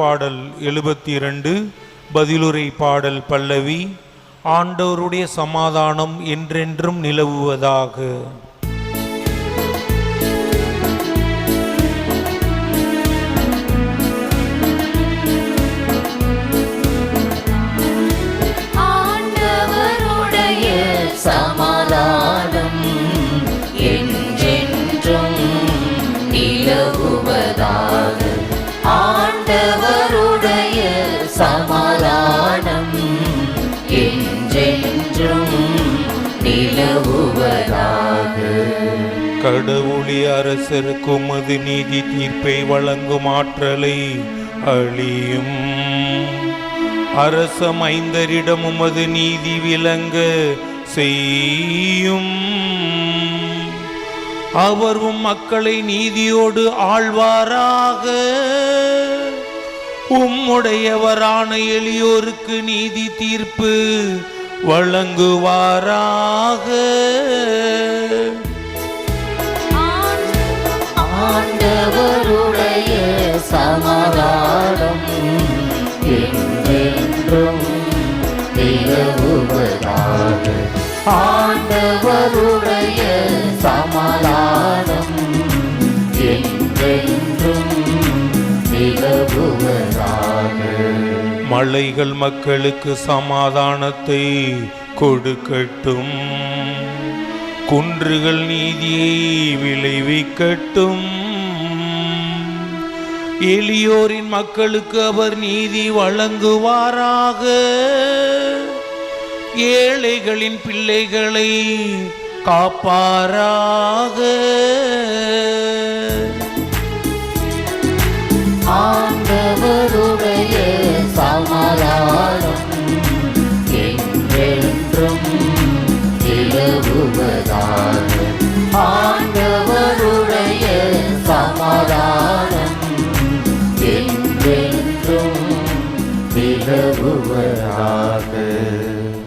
பாடல் எழுபத்தி இரண்டு பதிலுரை பாடல் பல்லவி ஆண்டவருடைய சமாதானம் என்றென்றும் நிலவுவதாக. சமாதானம் என்றென்றும் நிலவுவதாக என்றும் நிலவுவதாக. கடவுளி அரசருக்கு உமது நீதி தீர்ப்பை வழங்கும் ஆற்றலை அழியும். அரச மைந்தரிடம் உமது நீதி விளங்க செய்யும். அவர் உம் மக்களை நீதியோடு ஆழ்வாராக உம்முடையவரான எளியோருக்கு நீதி தீர்ப்பு வழங்குவாராக. ஆண்டவருடைய சமாதானம் என்றென்றும் நிலவுவதாக. ஆண்டவருடைய சமாதானம் என்றென்றும் நிலவுவதாக. மலைகள் மக்களுக்கு சமாதானத்தை கொடுக்கட்டும். குன்றுகள் நீதியை விளைவிக்கட்டும். எளியோரின் மக்களுக்கு அவர் நீதி வழங்குவாராக. ஏழைகளின் பிள்ளைகளை காப்பாராக. પ્રભુ આવે